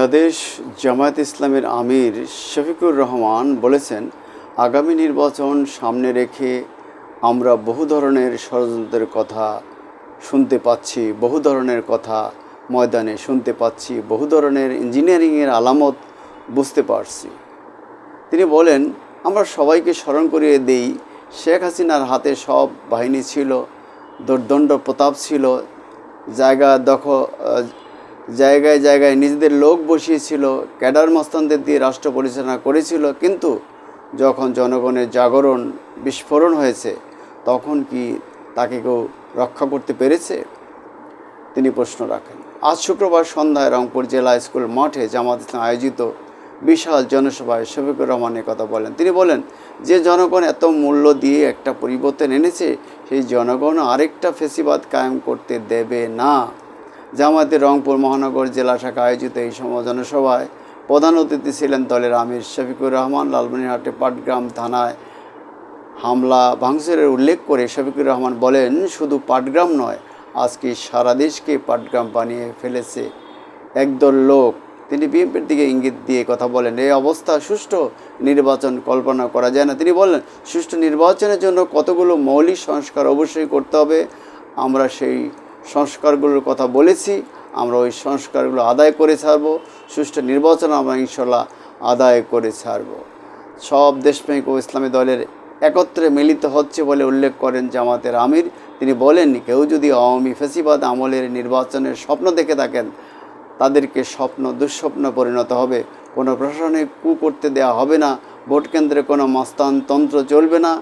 বাংলাদেশ জামায়াত ইসলামের আমির শফিকুর রহমান বলেছেন, আগামী নির্বাচন সামনে রেখে আমরা বহু ধরনের ষড়যন্ত্রের কথা শুনতে পাচ্ছি, বহু ধরনের কথা ময়দানে শুনতে পাচ্ছি, বহু ধরনের ইঞ্জিনিয়ারিংয়ের আলামত বুঝতে পারছি। তিনি বলেন, আমরা সবাইকে স্মরণ করিয়ে দেই, শেখ হাসিনার হাতে সব বাহিনী ছিল, দুর্দণ্ড প্রতাপ ছিল, জায়গা দখল জায়গায় জায়গায় নিজেদের লোক বসিয়েছিল, ক্যাডার মস্তানদের দিয়ে রাষ্ট্র পরিচালনা করেছিল, কিন্তু যখন জনগণের জাগরণ বিস্ফোরণ হয়েছে, তখন কি তাকে কেউ রক্ষা করতে পেরেছে? তিনি প্রশ্ন রাখেন। আজ শুক্রবার সন্ধ্যায় রংপুর জেলা স্কুল মাঠে জামাত ইসলাম আয়োজিত বিশাল জনসভায় শফিকুর রহমানের কথা বলেন। তিনি বলেন, যে জনগণ এত মূল্য দিয়ে একটা পরিবর্তন এনেছে, সেই জনগণ আরেকটা ফেসিবাদ কায়েম করতে দেবে না। জামায়াতের রংপুর মহানগর জেলা শাখা আয়োজিত এই জনসভায় প্রধান অতিথি ছিলেন দলের আমির শফিকুর রহমান, লালমনিরহাটে পাটগ্রাম থানায় হামলা ভাঙচুরের উল্লেখ করে শফিকুর রহমান বলেন, শুধু পাটগ্রাম নয়, আজকে সারা দেশকে পাটগ্রাম বানিয়ে ফেলেছে একদল লোক। তিনি বিএনপির দিকে ইঙ্গিত দিয়ে কথা বলেন, এই অবস্থা সুষ্ঠু নির্বাচন কল্পনা করা যায় না। তিনি বললেন সুষ্ঠু নির্বাচনের জন্য কতগুলো মৌলিক সংস্কার অবশ্যই করতে হবে, আমরা সেই সংস্কারগুলোর কথা বলেছি, আমরা ওই সংস্কারগুলো আদায় করে ছাড়বো, সুষ্ঠু নির্বাচন আমরা ইনশাল্লাহ আদায় করে ছাড়বো। সব দেশপ্রেমিক ও ইসলামী দলের একত্রে মিলিত হচ্ছে বলে উল্লেখ করেন জামাতের আমির। তিনি বলেন, কেউ যদি আওয়ামী ফেসিবাদ আমলের নির্বাচনের স্বপ্ন দেখে থাকেন, তাদেরকে স্বপ্ন দুঃস্বপ্ন পরিণত হবে। কোনো প্রশাসনে কু করতে দেওয়া হবে না, ভোট কেন্দ্রে কোনো মস্তানতন্ত্র চলবে না,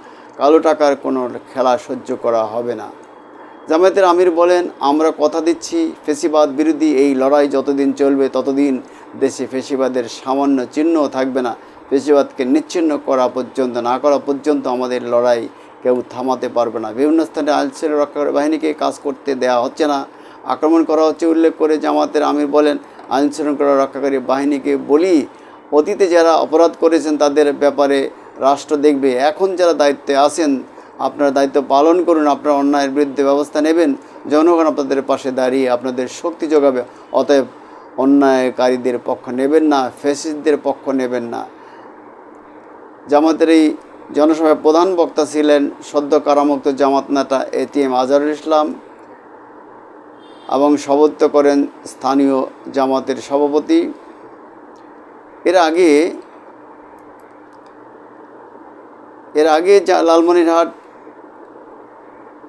কালো টাকার কোনো খেলা সহ্য করা হবে না। জামায়াতের আমির বলেন, আমরা কথা দিচ্ছি, ফেসিবাদ বিরোধী এই লড়াই যতদিন চলবে ততদিন দেশে ফেসিবাদের সামান্য চিহ্নও থাকবে না। ফেসিবাদকে নিচ্ছিন্ন করা পর্যন্ত, না করা পর্যন্ত আমাদের লড়াই কেউ থামাতে পারবে না। বিভিন্ন স্থানে আইনশৃঙ্খলা রক্ষাকারী বাহিনীকে কাজ করতে দেওয়া হচ্ছে না। আক্রমণ করা হচ্ছে উল্লেখ করে জামাতের আমির বলেন, আইনশৃঙ্খলা রক্ষাকারী বাহিনীকে বলি, অতীতে যারা অপরাধ করেছেন তাদের ব্যাপারে রাষ্ট্র দেখবে। এখন যারা দায়িত্বে আছেন আপনারা দায়িত্ব পালন করুন, আপনারা অন্যায়ের বিরুদ্ধে ব্যবস্থা নেবেন। জনগণ আপনাদের পাশে দাঁড়িয়ে আপনাদের শক্তি যোগাবে। অতএব অন্যায়কারীদের পক্ষ নেবেন না ফেসিসদের পক্ষ নেবেন না। জামাতের এই জনসভায় প্রধান বক্তা ছিলেন সদ্য কারামুক্ত জামাত নেতা এটিএম আজহারুল ইসলাম এবং সবত্ব করেন স্থানীয় জামাতের সভাপতি। এর আগে এর আগে লালমনিরহাট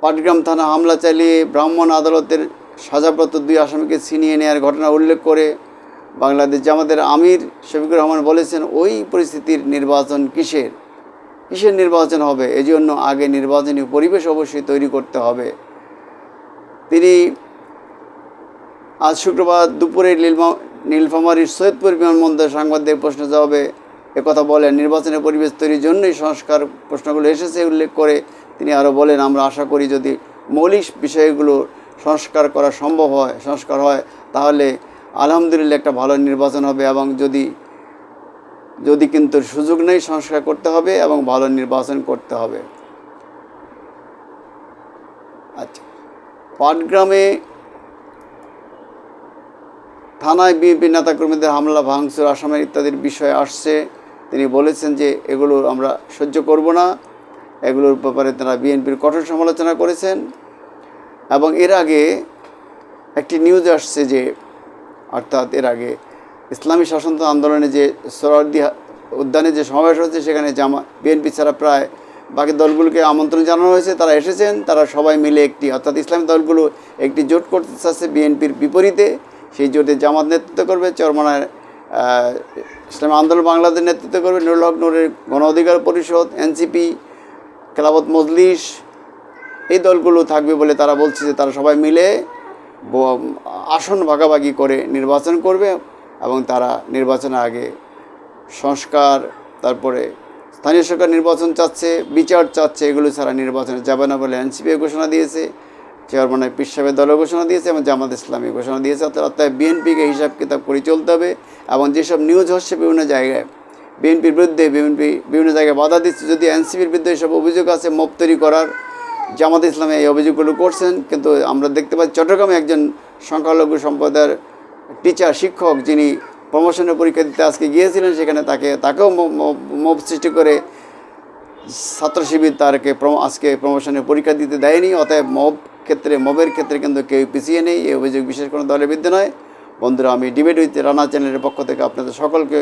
পাটগ্রাম থানা হামলা চালিয়ে ব্রাহ্মণ আদালতের সাজাপ্রাপ্ত দুই আসামিকে ছিনিয়ে নেওয়ার ঘটনা উল্লেখ করে বাংলাদেশ জামাতের আমির শফিকুর রহমান বলেছেন, ওই পরিস্থিতির নির্বাচন কিসের? কিসের নির্বাচন হবে? এজন্য আগে নির্বাচনী পরিবেশ অবশ্যই তৈরি করতে হবে। তিনি আজ শুক্রবার দুপুরে নীলমা নীলফামারীর সৈয়দপুর বিমানবন্দর সাংবাদিক প্রশ্ন জবাবে একথা বলেন। নির্বাচনের পরিবেশ তৈরির জন্যই সংস্কার প্রশ্নগুলো এসেছে উল্লেখ করে তিনি আরও বলেন, আমরা আশা করি যদি মৌলিক বিষয়গুলো সংস্কার করা সম্ভব হয়, সংস্কার হয়, তাহলে আলহামদুলিল্লাহ একটা ভালো নির্বাচন হবে এবং যদি যদি কিন্তু সুযোগ নেই সংস্কার করতে হবে এবং ভালো নির্বাচন করতে হবে। আচ্ছা পাটগ্রামে থানায় বিএনপি নেতাকর্মীদের হামলা, ভাঙচুর আসামের ইত্যাদির বিষয়ে আসছে। তিনি বলেছেন যে এগুলো আমরা সহ্য করব না। এগুলোর ব্যাপারে তারা বিএনপির কঠোর সমালোচনা করেছেন। এবং এর আগে একটি নিউজ আসছে যে, অর্থাৎ এর আগে ইসলামী শাসনতন্ত্র আন্দোলনে যে সোহরাওয়ার্দী উদ্যানে যে সমাবেশ হচ্ছে সেখানে জামা, বিএনপি ছাড়া প্রায় বাকি দলগুলোকে আমন্ত্রণ জানানো হয়েছে। তারা এসেছেন, তারা সবাই মিলে একটি, অর্থাৎ ইসলামী দলগুলো একটি জোট করতে চাচ্ছে বিএনপির বিপরীতে। সেই জোটে জামাত নেতৃত্ব করবে, চরমনায় ইসলামী আন্দোলন বাংলাদেশ নেতৃত্ব করবে। নুরুল হক নুরের গণ অধিকার পরিষদ, এনসিপি খেলাফত মজলিস, এই দলগুলো থাকবে বলে তারা বলছে যে তারা সবাই মিলে আসন ভাগাভাগি করে নির্বাচন করবে এবং তারা নির্বাচনের আগে সংস্কার, তারপরে স্থানীয় সরকার নির্বাচন চাচ্ছে, বিচার চাচ্ছে, এগুলো ছাড়া নির্বাচনে যাবে না বলে এনসিপি ঘোষণা দিয়েছে চেয়ারম্যান পিস সাহেবের দলও ঘোষণা দিয়েছে এবং জামাত ইসলামী ঘোষণা দিয়েছে। অর্থাৎ বিএনপিকে হিসাব কিতাব করে চলতে হবে এবং যেসব নিউজ হচ্ছে বিভিন্ন জায়গায় বিএনপির বিরুদ্ধে, বিএনপি বিভিন্ন জায়গায় বাধা দিচ্ছে। যদি এনসিপির বিরুদ্ধে এসব অভিযোগ আছে মপ তৈরি করার, জামাত ইসলামে এই অভিযোগগুলো করছেন, কিন্তু আমরা দেখতে পাচ্ছি চট্টগ্রামে একজন সংখ্যালঘু সম্প্রদায়ের টিচার শিক্ষক, যিনি প্রমোশনের পরীক্ষা দিতে আজকে গিয়েছিলেন, সেখানে তাকে, তাকেও মব সৃষ্টি করে ছাত্র শিবির তারকে আজকে প্রমোশনের পরীক্ষা দিতে দেয়নি। অতএব মব ক্ষেত্রে মবের ক্ষেত্রে কিন্তু কেউ পিছিয়ে নেই। এই অভিযোগ বিশেষ কোনো দলের বিরুদ্ধে নয়। বন্ধুরা, আমি ডিবেট উইথ রানা চ্যানেলের পক্ষ থেকে আপনাদের সকলকে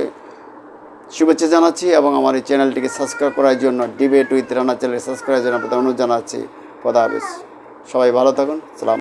শুভেচ্ছা জানাচ্ছি এবং আমার এই চ্যানেলটিকে সাবস্ক্রাইব করার জন্য debate with Rana channel subscribe করার জন্য আপনাদের অনুরোধ জানাচ্ছি। খোদা হাফেজ। সবাই ভালো থাকুন। সালাম।